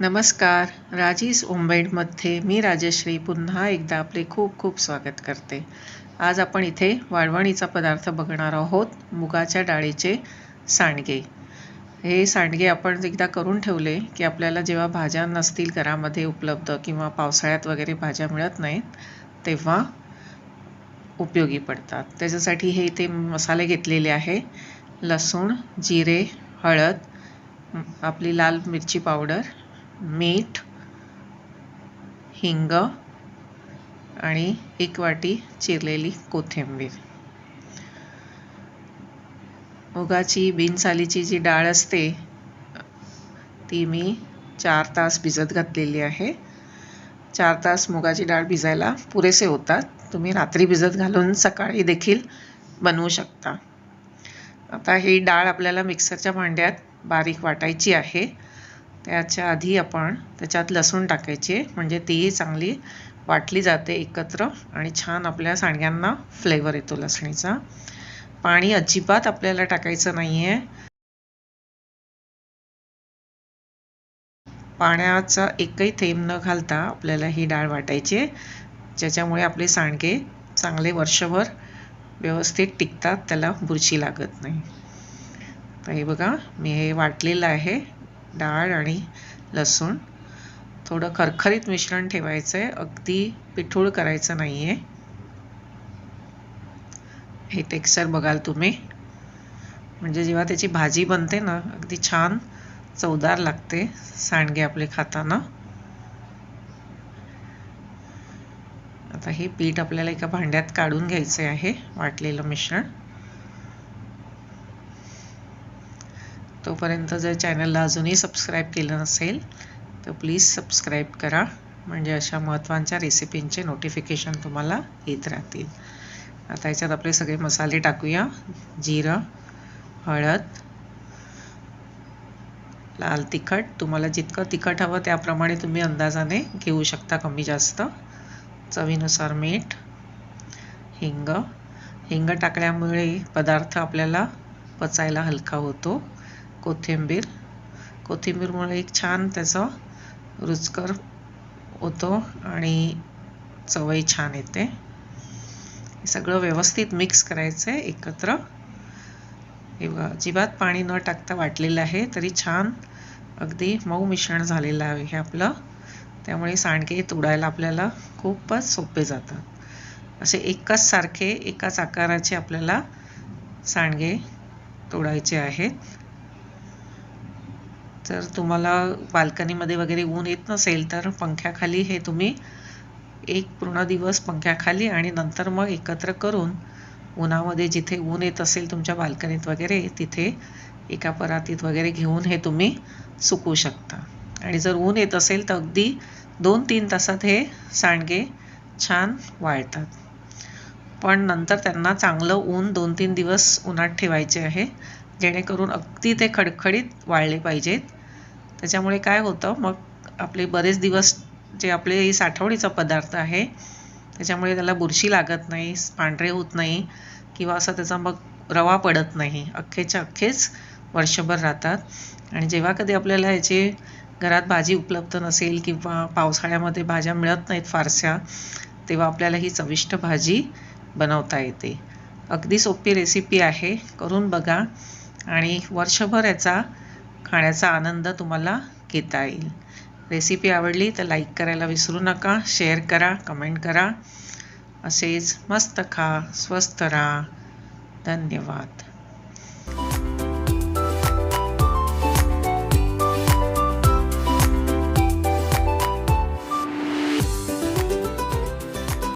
नमस्कार. राजीस ओंबेडमध्ये मी राजश्री पुन्हा एकदा आपले खूप खूप स्वागत करते. आज आपण इथे वाळवणीचा पदार्थ बघणार आहोत मुगाच्या डाळीचे सांडगे. हे सांडगे आपण एकदा करून ठेवले की आपल्याला जेव्हा भाज्या नसतील घरामध्ये उपलब्ध किंवा पावसाळ्यात वगैरे भाज्या मिळत नाहीत तेव्हा उपयोगी पडतात. त्याच्यासाठी हे इथे मसाले घेतलेले आहे. लसूण जिरे हळद आपली लाल मिरची पावडर मीठ हिंग आणि एक वाटी चिरलेली कोथिंबीर. मुगाची बिनसालीची जी डाळ असते ती मी चार तास भिजत घातलेली आहे. चार तास मुगाची डाळ भिजायला पुरेसे होतात. तुम्ही रात्री भिजत घालून सकाळी देखील बनवू शकता. आता ही डाळ आपल्याला मिक्सरच्या भांड्यात बारीक वाटायची आहे. त्याच्या आधी आपण त्याच्यात लसूण टाकायचे म्हणजे तीही चांगली वाटली जाते एकत्र आणि छान आपल्या सांडग्यांना फ्लेवर येतो लसणीचा. पाणी अजिबात आपल्याला टाकायचं नाही आहे पाण्याचा एकही थेंब न घालता आपल्याला ही डाळ वाटायची ज्याच्यामुळे आपले सांडगे चांगले वर्षभर व्यवस्थित टिकतात त्याला बुरशी लागत नाही. तर हे बघा मी हे वाटलेलं आहे. डाळ आणि लसूण. थोडं खरखरीत मिश्रण ठेवायचं आहे अगदी पिठूळ करायचं नाही आहे हे टेक्स्चर बघाल तुम्ही. म्हणजे जेव्हा त्याची भाजी बनते ना अगदी छान चवदार लागते सांडगे आपले खाताना. आता हे पीठ आपल्याला एका भांड्यात काढून घ्यायचे आहे वाटलेलं मिश्रण. तोपर्यंत जर चॅनलला अजूनही सबस्क्राईब केलं नसेल तर प्लीज सबस्क्राईब करा. म्हणजे अशा महत्त्वाच्या रेसिपींचे नोटिफिकेशन तुम्हाला येत राहतील. आता याच्यात आपले सगळे मसाले टाकूया. जिरं हळद लाल तिखट. तुम्हाला जितकं तिखट हवं त्याप्रमाणे तुम्ही अंदाजाने घेऊ शकता कमी जास्त. चवीनुसार मीठ हिंग. हिंग टाकल्यामुळे पदार्थ आपल्याला पचायला हलका होतो. कोथिंबीर. कोथिंबीरमुळे एक छान त्याचं रुचकर होतो आणि चवही छान येते. हे सगळं व्यवस्थित मिक्स करायचं आहे एकत्र अजिबात पाणी न टाकता वाटलेलं आहे तरी छान अगदी मऊ मिश्रण झालेलं आहे हे आपलं. त्यामुळे सांडगे तोडायला आपल्याला खूपच सोपे जातात. असे एकाच सारखे एकाच आकाराचे आपल्याला सांडगे तोडायचे आहेत. जर तुम्हाला बाल्कनीमध्ये वगैरे ऊन येत नसेल तर पंख्याखाली हे तुम्ही एक पूर्ण दिवस पंख्याखाली आणि नंतर मग एकत्र करून उन्हामध्ये जिथे ऊन येत असेल तुमच्या बाल्कनीत वगैरे तिथे एका परातीत वगैरे घेऊन हे तुम्ही सुकू शकता. आणि जर ऊन येत असेल तर अगदी दोन तीन तासात हे सांडगे छान वाळतात. पण नंतर त्यांना चांगलं ऊन दोन तीन दिवस उन्हात ठेवायचे आहे जेणेकरून अगदी ते खडखडीत वाळले पाहिजेत. त्याच्यामुळे काय होतं मग आपले बरेच दिवस जे आपले साठवणीचा पदार्थ आहे त्याच्यामुळे त्याला बुरशी लागत नाही पांढरे होत नाही किंवा असं त्याचा मग रवा पडत नाही. अख्खेच्या अख्खेच वर्षभर राहतात. आणि जेव्हा कधी आपल्याला याची घरात भाजी उपलब्ध नसेल किंवा पावसाळ्यामध्ये भाज्या मिळत नाहीत फारशा तेव्हा आपल्याला ही चविष्ट भाजी बनवता येते. अगदी सोपी रेसिपी आहे. करून बघा. आणि वर्षभर याचा खाण्याचा आनंद तुम्हाला घेता येईल. रेसिपी आवडली तर लाईक करायला विसरू नका शेअर करा कमेंट करा. असेच मस्त खा स्वस्त राहा. धन्यवाद.